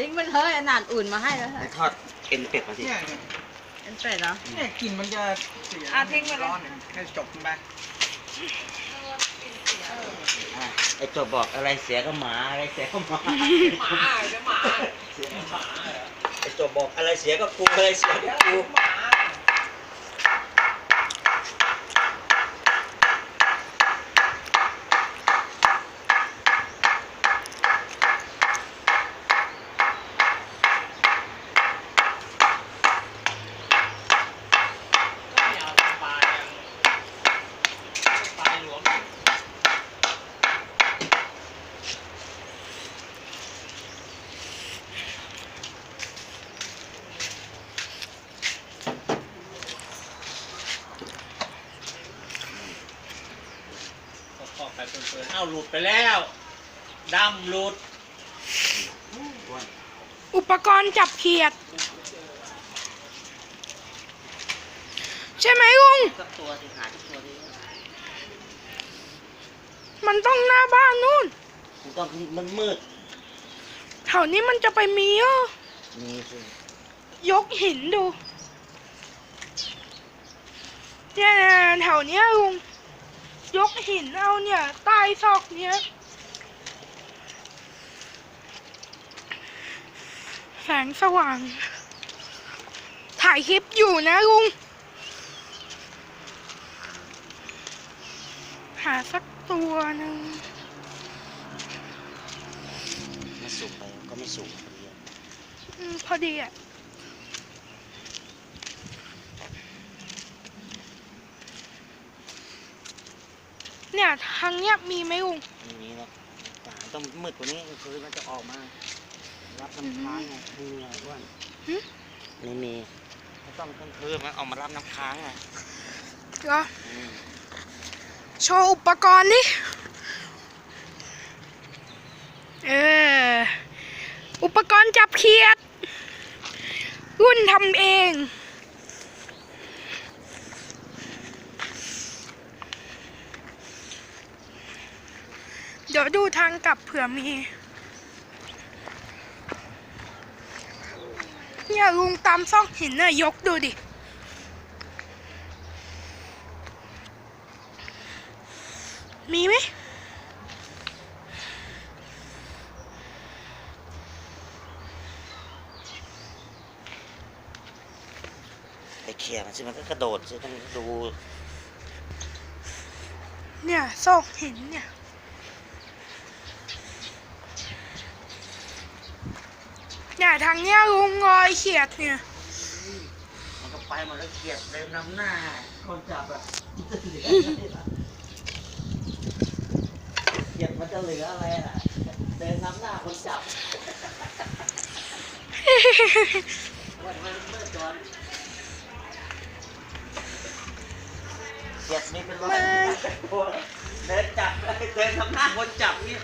ทิ้งมันเฮ้ยอันนานอุ่นมาให้แล้วไปทอดเอ็นเป็ดมาสิเนี่ยเนี่ยเป็นเป็ดเหรอ เนี่ยกลิ่นมันจะเสียอะทิ้งไปเลย ร้อนเนี่ยให้จบมันไปอะไอตัวบอกอะไรเสียก็หมาอะไรเสียก็หมาหมาจะหมาเสียก็หมาไอตัวบอกอะไรเสียก็กูอะไรเสียก็กูหมา ก็ ไปเปิดๆเอ้าหลุดไปแล้วดำหลุดอ้วนอุปกรณ์จับเขียด ใช่ไหมลุง สักตัวที่หาสักตัวที่มันต้องหน้าบ้านนู่นมันต้องมันมืดแถวนี้มันจะไปมีเออมีสิยกหินดูเนี่ยนะแถวเนี้ยลุง ยกหินเอาเนี่ยใต้ซอกเนี้ยแสงสว่าง ถ่ายคลิปอยู่นะลุง หาสักตัวหนึ่งไม่สุกไปก็ไม่สุกอืมพอดีอะ เนี่ยทางเนี้ยมีไหมลุงไม่มีหรอกป่าต้องมืดกว่านี้คือมันจะออกมา รับน้ำค้างไงไม่มีอะไรอ้วนหึไม่มีไม่ต้องกลางคืนมันออกมารับน้ำค้างไงเหรออืมโชว์อุปกรณ์ดิเอออุปกรณ์จับเขียดรุ่นทำเอง เดี๋ยวดูทางกลับเผื่อมี เนี่ยลุงตามซอกหินน่ะยกดูดิ มีไหมไปเคลียร์มันสิมันก็กระโดดสิต้องดู เนี่ยซอกหินเนี่ย เนี่ยทางเนี้ยลุงรอยเขียดเนี่ย มันก็ไปหมดแล้วเคลียร์เดินนำหน้า คนจับอะเคลียร์มันจะเหลืออะไรอะเดินนำหน้าคนจับวันมันเมื่อก่อนเคลียร์นี่เป็นร้อยตัวเดินจับเดินนำหน้าคนจับนี่